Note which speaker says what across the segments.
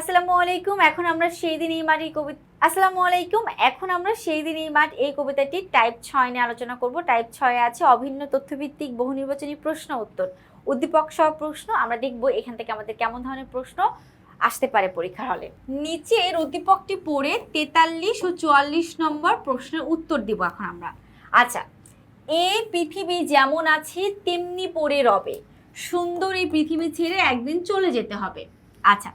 Speaker 1: আসসালামু আলাইকুম, এখন আমরা সেই দিন এই মাঠ এই কবিতা আসসালামু আলাইকুম, এখন আমরা সেই দিন এই মাঠ এই কবিতাটি টাইপ ছয় নিয়ে আলোচনা করব। টাইপ ছয়ে আছে অভিন্ন তথ্যভিত্তিক বহু নির্বাচনী প্রশ্ন উত্তর। উদ্দীপক সহ প্রশ্ন, আমরা দেখব এখান থেকে আমাদের কেমন ধরনের প্রশ্ন আসতে পারে পরীক্ষার হলে। নিচের উদ্দীপকটি পড়ে তেতাল্লিশ ও চুয়াল্লিশ নম্বর প্রশ্নের উত্তর দিব এখন আমরা। আচ্ছা এই পৃথিবী যেমন আছে, তেমনি পড়ে রবে। সুন্দর এই পৃথিবী ছেড়ে একদিন চলে যেতে হবে। আচ্ছা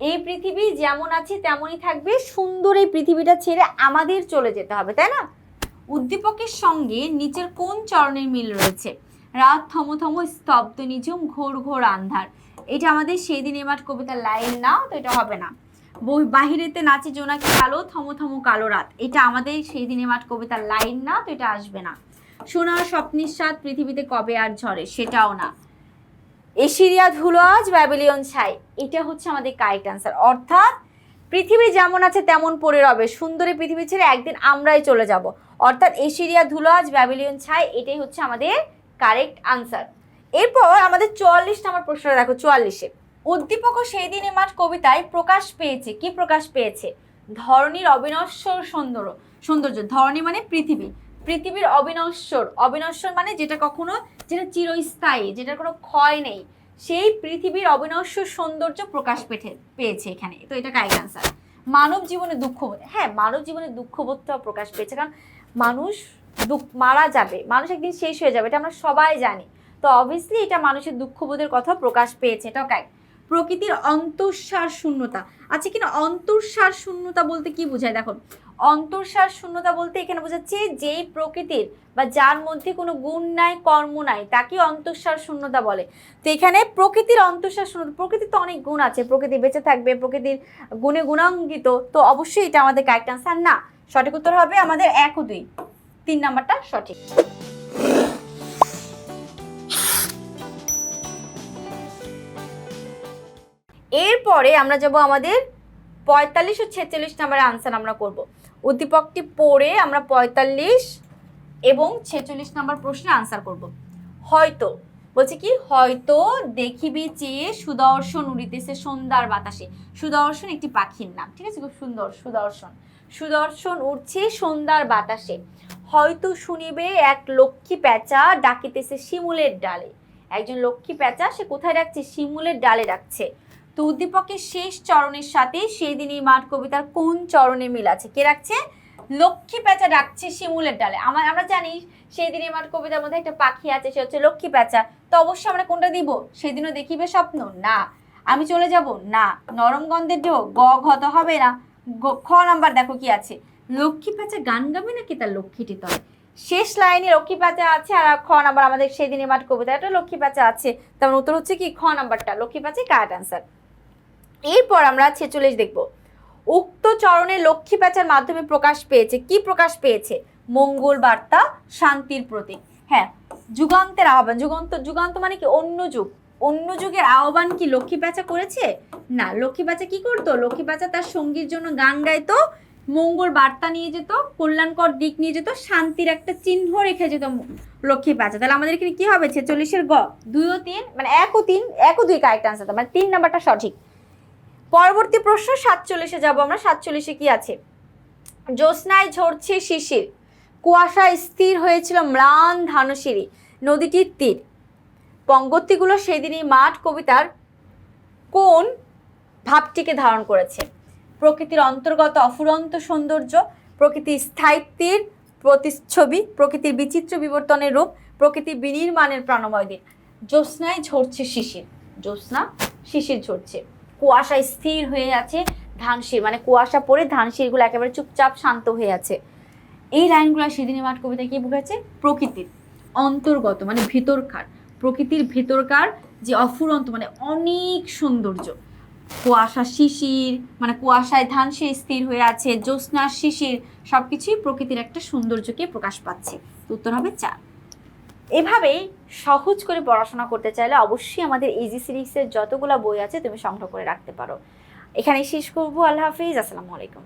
Speaker 1: এই পৃথিবী যেমন আছে, তেমনই থাকবে। সুন্দর এই পৃথিবীটা ছেড়ে আমাদের চলে যেতে হবে, তাই না? উদ্দীপকের সঙ্গে নিচের কোন চরণের মিল রয়েছে? রাত থম থম, স্তব্ধ নিঝুম, ঘোর ঘোর আন্ধার। এটা আমাদের সেই দিন এমার কবিতার লাইন না, তো এটা হবে না। বাহিরেতে নাচে জোনাকি কালো, থম থম কালো রাত। এটা আমাদের সেই দিন এমার কবিতার লাইন না, তো এটা আসবে না। সোনার স্বপ্নের স্বাদ পৃথিবীতে কবে আর ঝরে, সেটাও না। এশিরিয়া ধুলো আজ ব্যাবিলিয়ন ছাই। এটা হচ্ছে আমাদের কারেক্ট অ্যান্সার। অর্থাৎ পৃথিবী যেমন আছে তেমন পড়ে রবে। সুন্দরী পৃথিবী ছেড়ে একদিন আমরাই চলে যাব। অর্থাৎ এশিরিয়া ধুলো আজ ব্যাবিলিয়ন ছাই, এটাই হচ্ছে আমাদের কারেক্ট আনসার এরপর আমাদের চুয়াল্লিশ নম্বর প্রশ্নটা দেখো, চুয়াল্লিশে। উদ্দীপক সেই দিনে মাঠ কবিতায় প্রকাশ পেয়েছে। কি প্রকাশ পেয়েছে? ধরনীর অবিনশ্বর সৌন্দর্য। সৌন্দর্য। ধরনী মানে পৃথিবী। পৃথিবীর অবিনশ্বর। অবিনশ্বর মানে যেটা কখনো, যেটা চিরস্থায়ী, যেটার কোনো ক্ষয় নেই। সেই পৃথিবীর অবিনশ্বর সৌন্দর্য প্রকাশ পেঠে, পেয়েছে এখানে। তো এটা কারেক্ট আনসার মানব জীবনে দুঃখবোধ হ্যাঁ মানব জীবনে দুঃখবোধটাও প্রকাশ পেয়েছে। কারণ মানুষ দুঃখ, মারা যাবে, মানুষ একদিন শেষ হয়ে যাবে, এটা আমরা সবাই জানি। তো অবভিয়াসলি এটা মানুষের দুঃখবোধের কথা প্রকাশ পেয়েছে, এটাও কারেক্ট প্রকৃতির অন্তঃসার শূন্যতা। আচ্ছা কিনা অন্তঃসার শূন্যতা বলতে কি বোঝায়? দেখো অন্তঃসার শূন্যতা বলতে এখানে বোঝাচ্ছে যেই প্রকৃতির বা যার মধ্যে কোনো গুণ নাই, কর্ম নাই তাকে অন্তঃসার শূন্যতা বলে। তো এখানে প্রকৃতির অন্তঃসার শূন্যতা, প্রকৃতির তো অনেক গুণ আছে, প্রকৃতি বেঁচে থাকবে, প্রকৃতির গুণে গুণাঙ্গিত তো অবশ্যই এটা আমাদের কারেক্ট আনসার না। সঠিক উত্তর হবে আমাদের এক ও দুই। তিন নাম্বারটা সঠিক। এরপরে আমরা যাব আমাদের পঁয়তাল্লিশ ও ছেচল্লিশ নাম্বারের আনসার আমরা করব। উদ্দীপকটি পড়ে আমরা পঁয়তাল্লিশ এবং ছেচল্লিশ নাম্বার প্রশ্নে আনসার করব। হয়তো, বলছে কি, হয়তো দেখিবি চেয়ে সুদর্শন উড়িতেছে সন্ধ্যার বাতাসে। সুদর্শন একটি পাখির নাম, ঠিক আছে, খুব সুন্দর, সুদর্শন। সুদর্শন উঠছে সন্ধ্যার বাতাসে। হয়তো শুনিবে এক লক্ষ্মী প্যাঁচা ডাকিতেছে শিমুলের ডালে। একজন লক্ষ্মী প্যাঁচা, সে কোথায় ডাকছে? শিমুলের ডালে ডাকছে। তো উদ্দীপকের শেষ চরণের সাথে সেই দিন এই মাঠ কবিতার কোন চরণে মিল আছে? কে রাখছে? লক্ষ্মী প্যাঁচা ডাকছে শিমুলের ডালে। আমার আমরা জানি সেই দিন মাঠ কবিতার মধ্যে একটা পাখি আছে, সে হচ্ছে লক্ষ্মী প্যাঁচা। তো অবশ্যই আমরা কোনটা দিব? সেদিনও দেখিবে স্বপ্ন? না। আমি চলে যাব? না। নরম গন্ধের ঢেউ? গ ঘত হবে না। খ নাম্বার দেখো কি আছে। লক্ষ্মী প্যাঁচা গান গাবে নাকি তার লক্ষ্মীটি তবে শেষ লাইনে লক্ষ্মী প্যাঁচা আছে আর খ নাম্বার আমাদের সেই দিনের মাঠ কবিতা একটা লক্ষ্মী প্যাঁচা আছে। তেমন উত্তর হচ্ছে কি? খ নাম্বারটা। লক্ষ্মী প্যাঁচা কারেক্ট আনসার এরপর আমরা ছেচল্লিশ দেখব। উক্ত চরণে লক্ষ্মী প্যাঁচার মাধ্যমে প্রকাশ পেয়েছে। কি প্রকাশ পেয়েছে? মঙ্গল বার্তা, শান্তির প্রতীক। হ্যাঁ যুগান্তের আহ্বান। যুগান্ত যুগান্ত মানে কি? অন্য যুগ। অন্য যুগের আহ্বান কি লক্ষ্মী প্যাঁচা করেছে? না, লক্ষ্মী প্যাঁচা কি করতো? লক্ষ্মী প্যাঁচা তার সঙ্গীর জন্য গান গাইতো, মঙ্গল বার্তা নিয়ে যেত, কল্যাণকর দিক নিয়ে যেত, শান্তির একটা চিহ্ন রেখে যেত লক্ষ্মী প্যাঁচা। তাহলে আমাদের এখানে কি হবে? ছেচল্লিশের গ। দুই ও তিন মানে এক ও তিন, এক ও দুই কারেক্ট আনসার মানে তিন নাম্বারটা সঠিক। পরবর্তী প্রশ্ন সাতচল্লিশে যাব আমরা। সাতচল্লিশে কি আছে? জ্যোৎস্নায় ঝরছে শিশির। কুয়াশা স্থির হয়েছিল ম্লান ধানসিঁড়ি, নদীটির তীর। পঙ্গক্তিগুলো সেদিনই মাঠ কবিতার কোন ভাবটিকে ধারণ করেছে? প্রকৃতির অন্তর্গত অফুরন্ত সৌন্দর্য, প্রকৃতির স্থায়িত্বের প্রতিচ্ছবি, প্রকৃতির বিচিত্র বিবর্তনের রূপ, প্রকৃতি বিনির্মাণের প্রাণময় দিন। জ্যোৎস্নায় ঝরছে শিশির। জ্যোৎস্না, শিশির ঝরছে। কুয়াশা স্থির হয়ে আছে, ধানশির মানে কুয়াশা পড়ে ধানশিরগুলো একেবারে চুপচাপ শান্ত হয়ে আছে। এই লাইনগুলো সেদিনই মাঠ কবিতায় কি বোঝাচ্ছে প্রকৃতির অন্তর্গত মানে ভিতরকার। প্রকৃতির ভিতরকার যে অফুরন্ত মানে অনেক সৌন্দর্য। কুয়াশা শিশির মানে কুয়াশায় ধান সে স্থির হয়ে আছে, জ্যোৎস্নার শিশির, সবকিছুই প্রকৃতির একটা সৌন্দর্যকে প্রকাশ পাচ্ছে। উত্তর হবে চার এভাবেই সহজ করে পড়াশোনা করতে চাইলে অবশ্যই আমাদের ইজি সিরিজের যতগুলো বই আছে তুমি সংগ্রহ করে রাখতে পারো। এখানে শেষ করব। আল্লাহ হাফিজ। আসসালামু আলাইকুম।